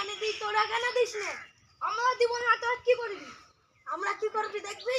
কুরবানি দিই তোরা কেন দিস না। আমরা দিব না, তো কি করবি? আমরা কি করবি দেখবি?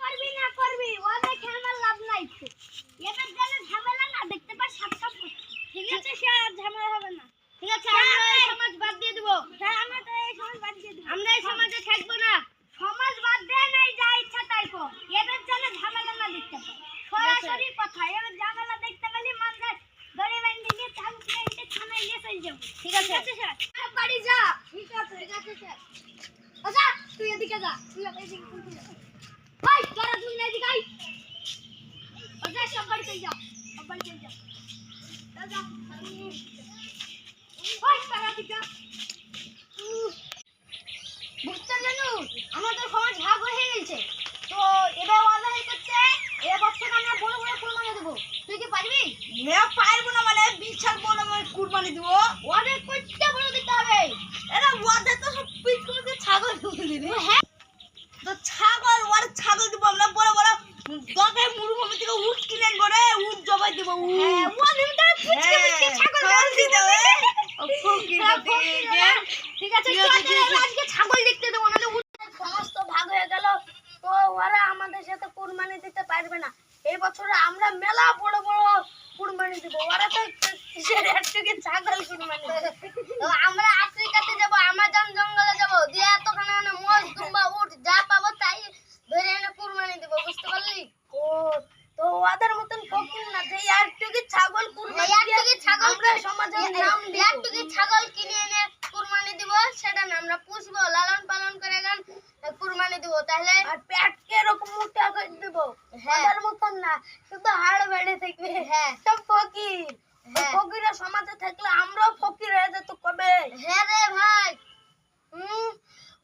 করবি না করবি ওদের খেলবার লাভ নাই তো। এবার গেলে ঝামেলা না দেখতে পাস সাতটা ঠিক আছে সে আর ঝামেলা হবে না ঠিক আছে আমরা এই সমাজ বাদ দিয়ে দেবো হ্যাঁ আমরা তো এই সমাজ বাদ দিয়ে দেবো আমরা এই সমাজে থাকব না সমাজ বাদ দিয়ে নাই যা ইচ্ছা তাই কর এবার যেন ঝামেলা না দেখতে পাই সরাসরি কথা এবার ঝামেলা দেখতে পেলে মান যায় দড়ি বান্ধি দিয়ে চালু করে এসে থানায় নিয়ে চলে যাব ঠিক আছে স্যার। বাড়ি যা। ঠিক আছে ঠিক আছে স্যার। আচ্ছা তুই এদিকে যা তুই এদিকে যা। ভাই তোরা তুই না এদিকে আই আচ্ছা সব বাড়িতে যা সব বাড়িতে যা। যা যা। ভাই তোরা দিকে। বুঝতে জানো আমাদের সমাজ ভাগ হয়ে গেছে। তো এবার ওয়াদা হয়ে করছে এ বছর আমরা বড় বড় কুরবানি দেবো। তুই কি পারবি? মেয়ে পারব না মানে বিশাল বড় আমি দিব? ওয়াদা করতে বড় দিতে হবে। এরা ওয়াদে তো সব পিট করে ছাগল ঢুকে দিবি। হ্যাঁ। তো ছাগল ওর ছাগল দিব আমরা বড় বড় দরকার মরুভূমি থেকে উট কিনে আনব উট জবাই দিব উট। হ্যাঁ ওয়াদা তো ফুচকে ফুচকে ছাগল দিতে হবে। ও হ্যাঁ, ঠিক আছে। আজকে ছাগল দেখতে দেবো না সমস্ত ভাগ হয়ে গেল। তো ওরা আমাদের সাথে কুরবানি দিতে পারবে না। এই বছরে আমরা মেলা বড় বড় কুরবানি দিব। ওরা তো কিসের একটুকে ছাগল কুরবানি দেবে। তো আমরা আফ্রিকাতে যাব আমাজন জঙ্গলে যাব দিয়ে এতখানে মানে মোষ দুম্বা উঠ যা পাবো তাই ধরে এনে কুরবানি দিব বুঝতে পারলি ও তো ওদের মতন ফকির না যে একটুকে ছাগল কুরবানি একটুকে ছাগল আমরা সমাজের নাম দিব একটুকে ছাগল কিনে এনে কুরবানি দিব সেটা না আমরা পুষবো লালন পালন করে গান কুরবানি দিব তাহলে আর পেটকে এরকম মোটা করে দেব ওদের মতন না শুধু হাড় বেড়ে থাকবে হ্যাঁ সব ফকির ফকিরা সমাজে থাকলে আমরাও ফকির হয়ে যেত কবে? হ্যাঁ রে ভাই। হুম?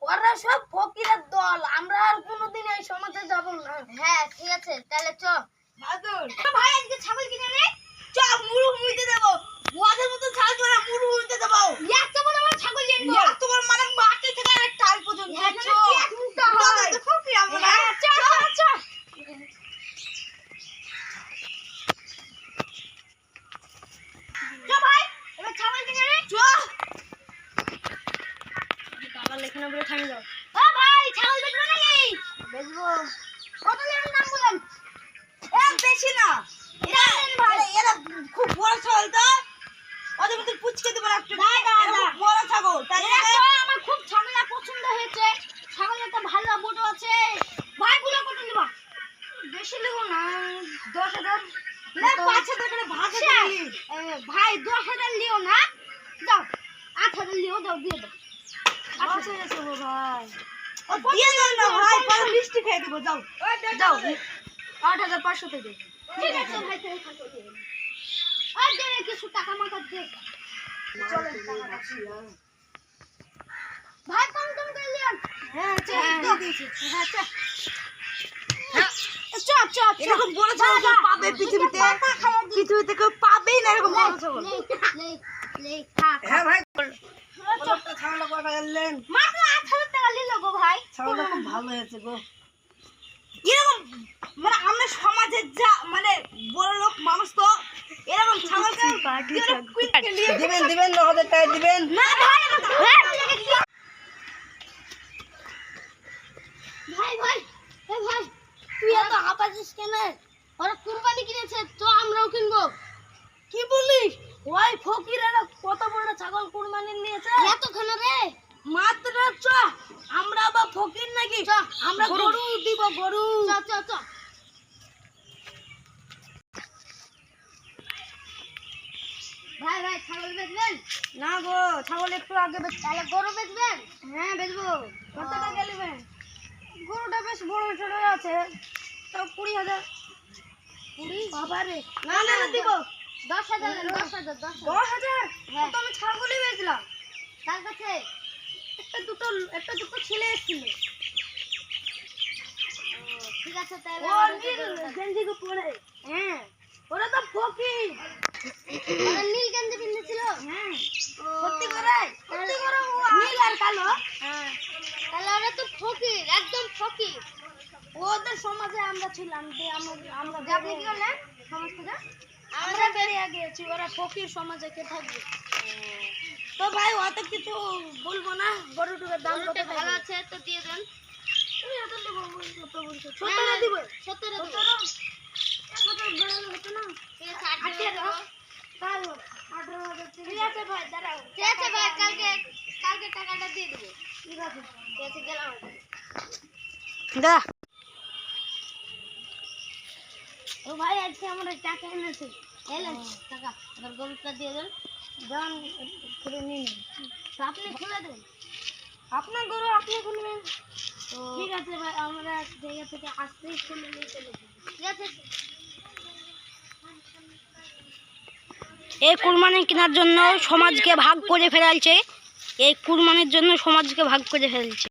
ওরা সব ফকিরের দল। আমরা আর কোনোদিন এই সমাজে যাব না। হ্যাঁ ঠিক আছে তাহলে চ। বাদুর ভাই আজকে ছাগল কিনে নে। বটো আছে। ভাই কত নিবা? বেশি নেব না দশ হাজার। আচ্ছা, দিবি ভাই দশ হাজার লিও না। দাও আট হাজার লিও দাও দিয়ে দাও। ভাই। দিয়ে দাও না ভাই পরে মিষ্টি খেয়ে দেবো যাও। যাও। আট হাজার পাঁচশো থেকে ঠিক আছে। ভাই। আর কিছু টাকা মাথা দে চলেন ভাই এরকম বড় ছাগল পাবে পৃথিবীতে। পৃথিবীতে কেউ পাবেই না এরকম বড় ছাগল লে লে লে খা খা। হ্যাঁ ভাই। চ। ছাগলটা কটা গেলেন মাত্র আট হাজার টাকা নিল গো ভাই। ছাগলটা খুব ভালো হয়েছে গো। এরকম মানে আমরা সমাজের যা মানে বড় লোক মানুষ তো এরকম ছাগলকে নিয়ে দিবেন দিবেন ন হাজার টাকা দিবেন। না ভাই ভাই ভাই এ ভাই তুই এত হাঁপাচ্ছিস কেন? ওরা কুরবানি কিনেছে তো আমরাও কিনবো। কি বলিস? ওই ফকিরেরা কত বড় ছাগল কুরবানি নিয়েছে? এতখানে রে? মাত্র নাকি? চ, আমরা গরু। গরু দিব গরু। চ চ চ। ভাই ভাই ছাগল বেচবেন? না গো ছাগল একটু আগে বেচ- তাহলে গরু বেচবেন? হ্যাঁ বেচবো। কত টাকা নেবেন? বেশ বড় ছোট আছে। তো কুড়ি হাজার। কুড়ি? বাবারে না না দিব। দশ হাজার দশ হাজার দশ হাজার। হ্যাঁ। তো আমি ছাগলই বেচলাম। তার কাছে? একটা দুটো একটা দুটো ছেলে এসেছিল। ঠিক আছে তাহলে ও আমাদেরকে নীল গরুটা- গেঞ্জি গো পরে। হ্যাঁ ওরা তো ফকির। ওরা নীল গেঞ্জি পিন্দেছিল হ্যাঁ ও, সত্যি করে সত্যি করে ও নীল আর কালো হ্যাঁ তাহলে ওরা তো ফকির একদম ফকির ওদের সমাজে আমরা ছিলাম যে আমরা আপনি কি করলেন সমাজ থেকে আমরা বেরিয়ে গিয়েছি ওরা ফকির সমাজে কে থাকবে? তো ভাই অত কিছু বলব না? গরুটুকের দাম কত ভালো আছে তো দিয়ে দেন। কালকে কালকে টাকাটা দিয়ে দেবো। ঠিক আছে। ঠিক আছে গেলাম। ও ভাই আজকে আমরা টাকা এনেছি এলেন টাকা এবার গরুটা দিয়ে দেন। দাম করে নিন। তো আপনি খুলে দেন। আপনার গরু আপনি খুলবেন। তো ঠিক আছে ভাই আমরা জায়গা থেকে আসতেই খুলে নিয়ে চলে ঠিক আছে? এই কুরবানি কেনার জন্য সমাজকে ভাগ করে ফেলছে। এই কুরবানির জন্য সমাজকে ভাগ করে ফেলছে।